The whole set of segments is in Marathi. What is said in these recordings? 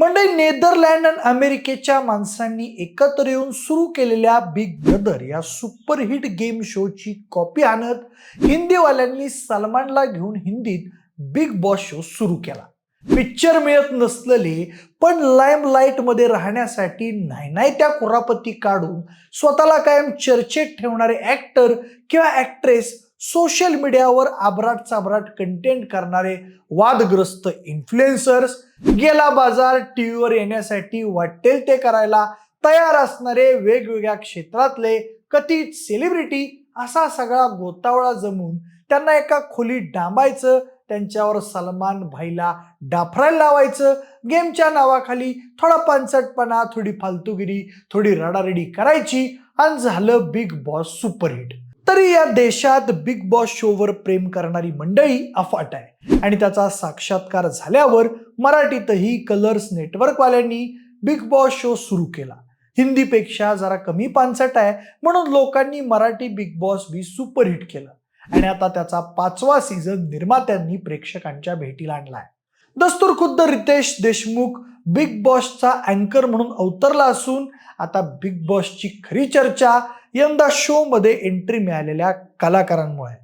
म्हणजे नेदरलँड आणि अमेरिकेच्या माणसांनी एकत्र येऊन सुरू केलेल्या बिग ब्रदर या सुपरहिट गेम शोची कॉपी आणत हिंदीवाल्यांनी सलमानला घेऊन हिंदीत बिग बॉस शो सुरू केला. पिक्चर मिळत नसलेले पण लाईमलाईटमध्ये राहण्यासाठी नाही नाही त्या कुरापती काढून स्वतःला कायम चर्चेत ठेवणारे ॲक्टर किंवा ॲक्ट्रेस सोशल मीडियावर आबराट चाबराट कंटेंट करणारे वादग्रस्त इन्फ्लुएन्सर्स गेला बाजार टीव्हीवर येण्यासाठी वाटेल ते करायला तयार असणारे वेगवेगळ्या क्षेत्रातले कथित सेलिब्रिटी असा सगळा गोतावळा जमून त्यांना एका खोलीत डांबायचं त्यांच्यावर सलमान भाईला डाफरायला लावायचं गेमच्या नावाखाली थोडा पंचटपणा थोडी फालतूगिरी थोडी रडारडी करायची आणि झालं बिग बॉस सुपरहिट. तरी या देशात बिग बॉस शोवर प्रेम करणारी मंडळी अफाट आहे. आणि त्याचा साक्षात्कार झाल्यावर मराठीतही कलर्स नेटवर्कवाल्यांनी बिग बॉस शो सुरू केला. हिंदीपेक्षा जरा कमी पानसट आहे म्हणून लोकांनी मराठी बिग बॉस बी सुपरहिट केलं. आणि आता त्याचा पाचवा सीझन निर्मात्यांनी प्रेक्षकांच्या भेटीला आणलाय. दस्तूर खुद्द रितेश देशमुख बिग बॉसचा अँकर म्हणून अवतरला असून आता बिग बॉसची खरी चर्चा यंदा शोमध्ये एंट्री मिळालेल्या कलाकारांमुळे.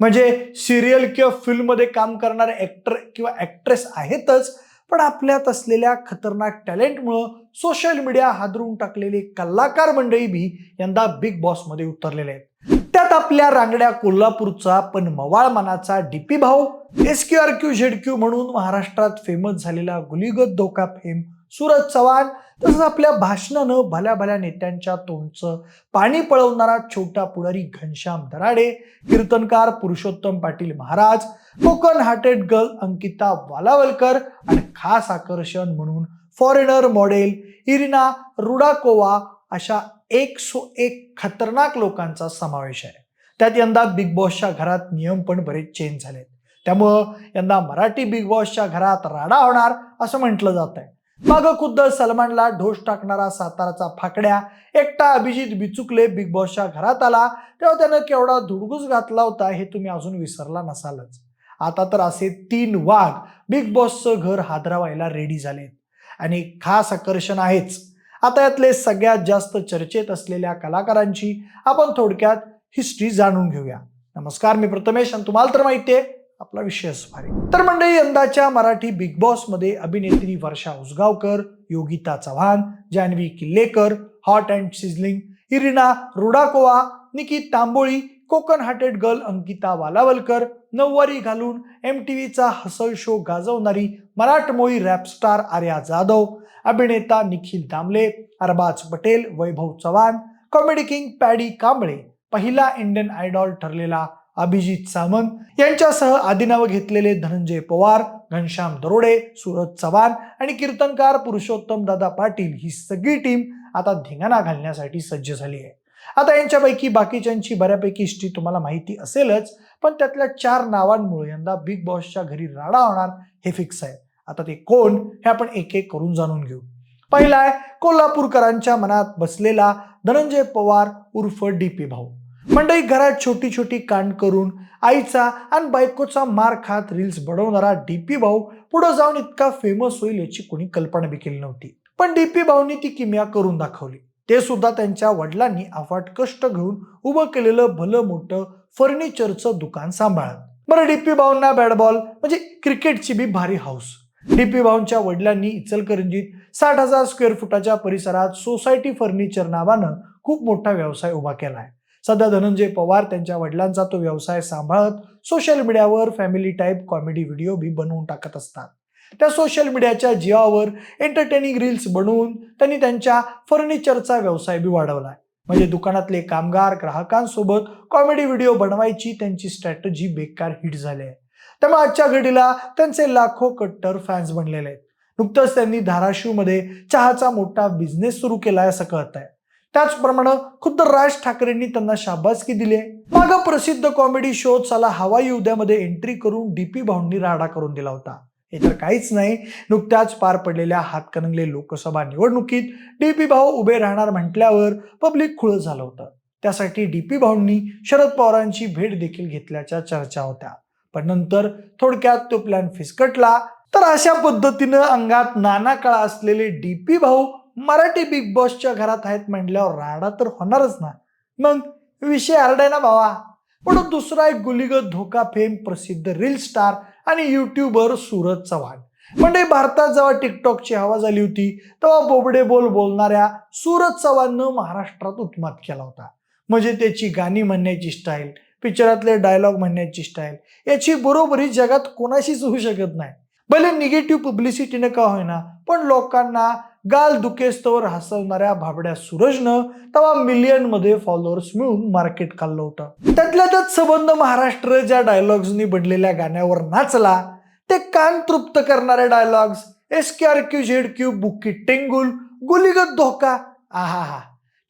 म्हणजे सिरियल किंवा फिल्ममध्ये काम करणारे ऍक्टर किंवा ऍक्ट्रेस आहेतच पण आपल्यात असलेल्या खतरनाक टॅलेंटमुळं सोशल मीडिया हादरून टाकलेली कलाकार मंडळी बी यंदा बिग बॉसमध्ये उतरलेले आहेत. त्यात आपल्या रांगड्या कोल्हापूरचा पण मवाळ मनाचा डीपी भाऊ S Q R Q Z Q म्हणून महाराष्ट्रात फेमस झालेला गुलीगत धोका फेम सूरज चव्हाण तसंच आपल्या भाषणानं भल्या भल्या नेत्यांच्या तोंडचं पाणी पळवणारा छोटा पुढारी घनश्याम दराडे कीर्तनकार पुरुषोत्तम पाटील महाराज कोकण हार्टेड गर्ल अंकिता वालावलकर आणि खास आकर्षण म्हणून फॉरेनर मॉडेल इरिना रुडाकोवा अशा एक सो एक खतरनाक लोकांचा समावेश आहे. त्यात यंदा बिग बॉसच्या घरात नियम पण बरेच चेंज झालेत. त्यामुळं यंदा मराठी बिग बॉसच्या घरात राडा होणार असं म्हटलं जात आहे मागं खुद्द सलमानला ढोस टाकणारा साताराचा फाकड्या. एकटा अभिजित बिचुकले बिग बॉसच्या घरात आला. तेव्हा त्यानं केवढा धुडगूस घातला होता हे तुम्ही अजून विसरला नसालच. आता तर असे तीन वाघ बिग बॉसचं घर हादरावायला रेडी झालेत. आणि खास आकर्षण आहेच. आता यातले सगळ्यात जास्त चर्चेत असलेल्या कलाकारांची आपण थोडक्यात हिस्ट्री जाणून घेऊया. नमस्कार मी प्रथमेश आणि तुम्हाला तर माहिती आहे आपला विषय भारी. तर मंडळी यंदाच्या मराठी बिग बॉसमध्ये अभिनेत्री Varsha Usgaonkar Yogita Chavan Janhavi Killekar hot and sizzling Irina Rudakova Nikki Tamboli Kokan hearted girl Ankita Walawalkar नऊवारी घालून एम टी व्हीचा हसल शो गाजवणारी मराठमोळी रॅप स्टार आर्या जाधव अभिनेता निखिल दामले अरबाज पटेल वैभव चव्हाण कॉमेडी किंग पॅडी कांबळे पहिला इंडियन आयडॉल ठरलेला अभिजित सामंत यांच्यासह आदिनावं घेतलेले धनंजय पवार घनश्याम दरोडे सूरज चव्हाण आणि कीर्तनकार पुरुषोत्तम दादा पाटील ही सगळी टीम आता धिंगाणा घालण्यासाठी सज्ज झाली आहे. आता यांच्यापैकी बाकीच्यांची बऱ्यापैकी हिस्ट्री तुम्हाला माहिती असेलच पण त्यातल्या चार नावांमुळे यंदा बिग बॉसच्या घरी राडा होणार हे फिक्स आहे. आता ते कोण हे आपण एक एक करून जाणून घेऊ. पहिला आहे कोल्हापूरकरांच्या मनात बसलेला धनंजय पवार उर्फ डी पी भाऊ. मंडई घरात छोटी छोटी कांड करून आईचा आणि बायकोचा मार खात रील्स बनवणारा डीपी भाऊ पुढे जाऊन इतका फेमस होईल याची कोणी कल्पना बी केली नव्हती. पण डीपी भाऊनी ती किमया करून दाखवली. ते सुद्धा त्यांच्या वडिलांनी अफाट कष्ट घेऊन उभं केलेलं भलं मोठं फर्निचरचं दुकान सांभाळत. बरं डीपी भाऊंना बॅटबॉल म्हणजे क्रिकेटची बी भारी हाऊस डीपी भाऊंच्या वडिलांनी इचलकरंजीत साठ हजार स्क्वेअर फुटाच्या परिसरात सोसायटी फर्निचर नावानं खूप मोठा व्यवसाय उभा केला आहे सध्या धनंजय पवार त्यांच्या वडिलांचा तो व्यवसाय सांभाळत सोशल मीडियावर फॅमिली टाईप कॉमेडी व्हिडिओ बी बनवून टाकत असतात. त्या सोशल मीडियाच्या जीवावर एंटरटेनिंग रील्स बनवून त्यांनी त्यांच्या फर्निचरचा व्यवसाय बी वाढवलाय. म्हणजे दुकानातले कामगार ग्राहकांसोबत कॉमेडी व्हिडिओ बनवायची त्यांची स्ट्रॅटजी बेकार हिट झाली आहे त्यामुळे आजच्या घडीला त्यांचे लाखो कट्टर फॅन्स बनलेले आहेत. नुकतंच त्यांनी धाराशिवमध्ये चहाचा मोठा बिझनेस सुरू आहे असं कळत आहे त्याचप्रमाणे खुद्द राज ठाकरेंनी त्यांना शाबासकी दिली माग प्रसिद्ध कॉमेडी शो चला हवाई उद्यामध्ये एंट्री करून डीपी भाऊंनी राडा करून दिला होता. हे तर काहीच नाही. नुकत्याच पार पडलेल्या हातकणंगले लोकसभा निवडणुकीत डीपी भाऊ उभे राहणार म्हटल्यावर पब्लिक खुळ झालं होतं. त्यासाठी डीपी भाऊंनी शरद पवारांची भेट देखील घेतल्याच्या चर्चा होत्या. पण नंतर थोडक्यात तो प्लॅन फिसकटला. तर अशा पद्धतीनं अंगात नाना काळा असलेले डीपी भाऊ मराठी बिग बॉसच्या घरात आहेत म्हटल्यावर राडा तर होणारच ना. मग विषय आरडाय ना भावा. पण दुसरा एक गुलीगत धोका फेम प्रसिद्ध रील स्टार आणि युट्यूबर सूरज चव्हाण. म्हणजे भारतात जेव्हा टिकटॉकची हवा झाली होती तेव्हा बोबडे बोल बोलणाऱ्या सूरज चव्हाणनं महाराष्ट्रात उत्मात केला होता. म्हणजे त्याची गाणी म्हणण्याची स्टाईल पिक्चरातले डायलॉग म्हणण्याची स्टाईल याची बरोबरी जगात कोणाशीच होऊ शकत नाही. भले निगेटिव्ह पब्लिसिटीनं का होईना पण लोकांना गाल दुखेस्तवर हसवणाऱ्या भाबड्या सूरजनं तेव्हा मिलियनमध्ये फॉलोअर्स मिळून मार्केट खाल्लं होतं. त्यातल्या त्यात संबंध महाराष्ट्र ज्या डायलॉग्सनी बनलेल्या गाण्यावर नाचला ते कान तृप्त करणारे dialogues S K R Q Z Q बुक्की टेंगुल गुलीगत धोका आहा हा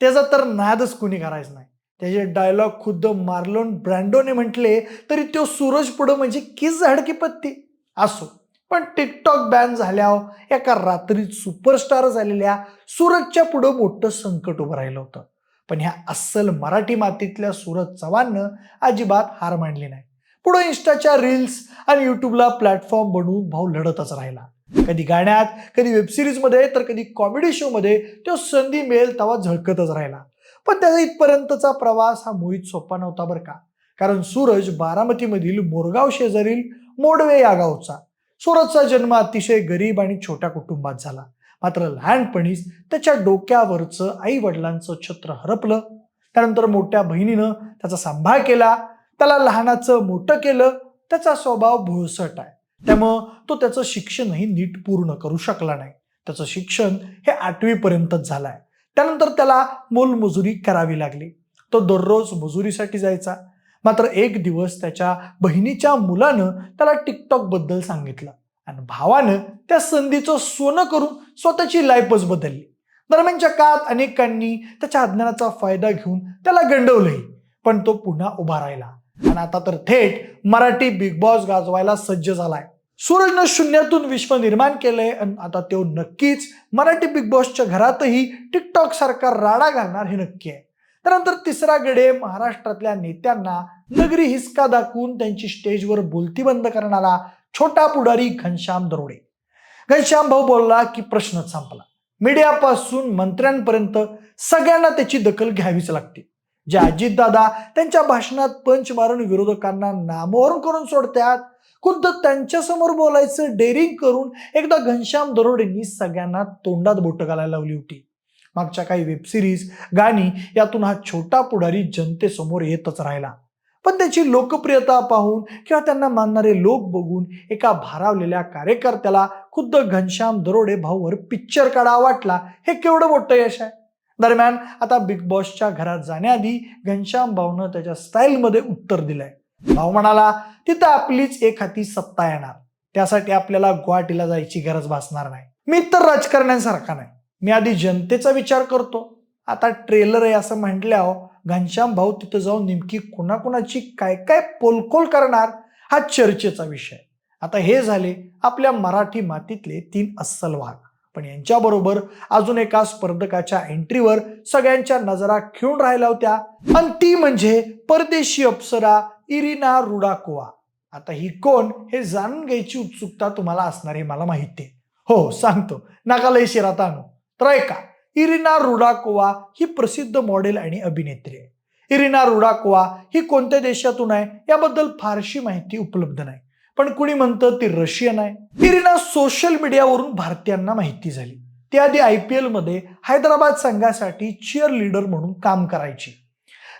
त्याचा तर नादच कुणी करायचं नाही. त्याचे डायलॉग खुद्द मार्लोन ब्रँडोने म्हटले तरी तो सूरज पुढं म्हणजे किस झाडकी पत्ती? असो. पण टिकटॉक बॅन झाल्यावर एका रात्रीत सुपरस्टार झालेल्या सूरजच्या पुढं मोठं संकट उभं राहिलं होतं. पण ह्या अस्सल मराठी मातीतल्या सूरज चव्हाणनं अजिबात हार मांडली नाही. पुढं इन्स्टाच्या रील्स आणि युट्यूबला प्लॅटफॉर्म बनवून भाऊ लढतच राहिला. कधी गाण्यात कधी वेबसिरीजमध्ये तर कधी कॉमेडी शोमध्ये तो संधी मिळेल तेव्हा झळकतच राहिला. पण त्याचा इथपर्यंतचा प्रवास हा मोहित सोपा नव्हता बरं का. कारण सूरज बारामतीमधील मोरगाव शेजारील मोडवे या गावचा. सूरजचा जन्म अतिशय गरीब आणि छोट्या कुटुंबात झाला. मात्र लहानपणीच त्याच्या डोक्यावरचं आई वडिलांचं छत्र हरपलं. त्यानंतर मोठ्या बहिणीनं त्याचा सांभाळ केला. त्याला लहानाचं मोठं केलं. त्याचा स्वभाव भुळसट आहे. त्यामुळं तो त्याचं शिक्षणही नीट पूर्ण करू शकला नाही. त्याचं शिक्षण हे आठवीपर्यंतच झालं आहे त्यानंतर त्याला मोलमजुरी करावी लागली. तो दररोज मजुरीसाठी जायचा. मात्र एक दिवस त्याच्या बहिणीच्या मुलानं त्याला टिकटॉकबद्दल सांगितलं. आणि भावानं त्या संधीचं सोनं करून स्वतःची लाईफच बदलली. दरम्यानच्या काळात अनेकांनी त्याच्या अज्ञानाचा फायदा घेऊन त्याला गंडवलंही पण तो पुन्हा उभा राहिला. आणि आता तर थेट मराठी बिग बॉस गाजवायला सज्ज झालाय. सूरजनं शून्यातून विश्व निर्माण केलंय आणि आता तो नक्कीच मराठी बिग बॉसच्या घरातही टिकटॉक सारखा राडा घालणार हे नक्की आहे. त्यानंतर तिसरा गडे महाराष्ट्रातल्या नेत्यांना नगरी हिसका दाखवून त्यांची स्टेजवर बोलती बंद करणारा छोटा पुढारी घनश्याम दरोडे. घनश्याम भाऊ बोलला की प्रश्न संपला. मीडियापासून मंत्र्यांपर्यंत सगळ्यांना त्याची दखल घ्यावीच लागते. जे अजितदादा त्यांच्या भाषणात पंच मारून विरोधकांना नामोहरण करून सोडतात खुद्द त्यांच्यासमोर बोलायचं डेअरिंग करून एकदा घनश्याम दरोडेंनी सगळ्यांना तोंडात बोट घालायला लावली होती. मागच्या काही वेबसिरीज गाणी यातून हा छोटा पुढारी जनतेसमोर येतच राहिला. पण त्याची लोकप्रियता पाहून किंवा त्यांना मानणारे लोक बघून एका भारावलेल्या कार्यकर्त्याला खुद्द घनश्याम दरोडे भाऊवर पिक्चर काढा वाटला हे केवढं मोठं यश आहे? दरम्यान आता बिग बॉसच्या घरात जाण्याआधी घनश्याम भाऊनं त्याच्या स्टाईलमध्ये उत्तर दिलंय. भाऊ म्हणाला तिथं आपलीच एक हाती सत्ता येणार. त्यासाठी आपल्याला गुवाहाटीला जायची गरज भासणार नाही. मी तर राजकारण्यांसारखा नाही. मी आधी जनतेचा विचार करतो. आता ट्रेलर आहे असं म्हटल्यावर हो, घनश्याम भाऊ तिथं जाऊन नेमकी कुणाकुणाची काय काय पोलकोल करणार हा चर्चेचा विषय. आता हे झाले आपल्या मराठी मातीतले तीन अस्सल वाघ. पण यांच्याबरोबर अजून एका स्पर्धकाच्या एंट्रीवर सगळ्यांच्या नजरा खिळून राहिल्या होत्या. आणि ती म्हणजे परदेशी अप्सरा इरिना रुडाकोवा. आता ही कोण हे जाणून घ्यायची उत्सुकता तुम्हाला असणार हे मला माहिती आहे. हो सांगतो. नागालय शिरात त्रयका तर ऐका इरिना रुडाकोवा ही प्रसिद्ध मॉडेल आणि अभिनेत्री आहे. इरिना रुडाकोवा ही कोणत्या देशातून आहे? याबद्दल फारशी माहिती उपलब्ध नाही. पण कुणी म्हणतं ती रशियन आहे? इरिना सोशल मीडियावरून भारतीयांना माहिती झाली. ती आधी आय पी एलमध्ये हैदराबाद संघासाठी चिअर लीडर म्हणून काम करायची.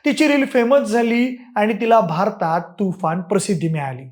तिची रील फेमस झाली आणि तिला भारतात तुफान प्रसिद्धी मिळाली.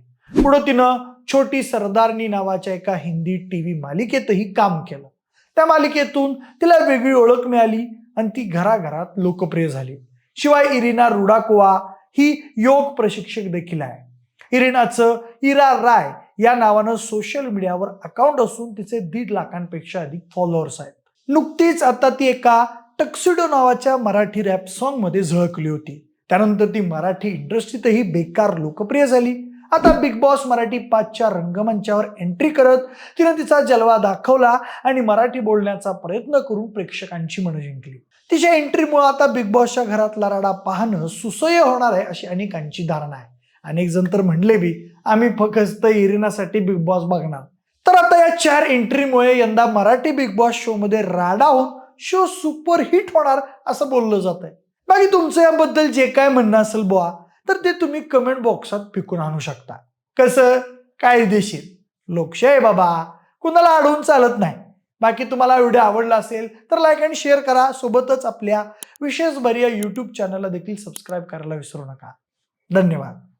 पुढं तिनं छोटी सरदारनी नावाच्या एका हिंदी टीव्ही मालिकेतही काम केलं. त्या मालिकेतून तिला वेगळी ओळख मिळाली आणि ती घराघरात लोकप्रिय झाली. शिवाय इरिना रुडाकोवा ही योग प्रशिक्षक देखील आहे. इरिनाचं इरा राय या नावानं सोशल मीडियावर अकाउंट असून तिचे दीड लाखांपेक्षा अधिक फॉलोअर्स आहेत. नुकतीच आता ती एका टक्सिडो नावाच्या मराठी रॅप सॉन्गमध्ये झळकली होती. त्यानंतर ती मराठी इंडस्ट्रीतही बेकार लोकप्रिय झाली. आता बिग बॉस मराठी पाचच्या रंगमंचावर एंट्री करत तिनं तिचा जलवा दाखवला आणि मराठी बोलण्याचा प्रयत्न करून प्रेक्षकांची मनं जिंकली. तिच्या एंट्रीमुळे आता बिग बॉसच्या घरातला राडा पाहणं सुसह्य होणार आहे अशी अनेकांची धारणा आहे. अनेक जण तर म्हणले बी आम्ही फक्त इरिनासाठी बिग बॉस बघणार. तर आता या चार एंट्रीमुळे यंदा मराठी बिग बॉस शो मध्ये राडा होऊन शो सुपरहिट होणार असं बोललं जात आहे बाकी तुमचं याबद्दल जे काय म्हणणं असेल बुवा तर ते तुम्ही कमेंट बॉक्सात फिकून आणू शकता. कसं? कायदेशीर. लोकशाही बाबा. कुणाला अडवून चालत नाही. बाकी तुम्हाला व्हिडिओ आवडला असेल तर लाईक अँड शेअर करा. सोबतच आपल्या विशेष बरी या यूट्यूब चॅनलला देखील सबस्क्राईब करायला विसरू नका. धन्यवाद.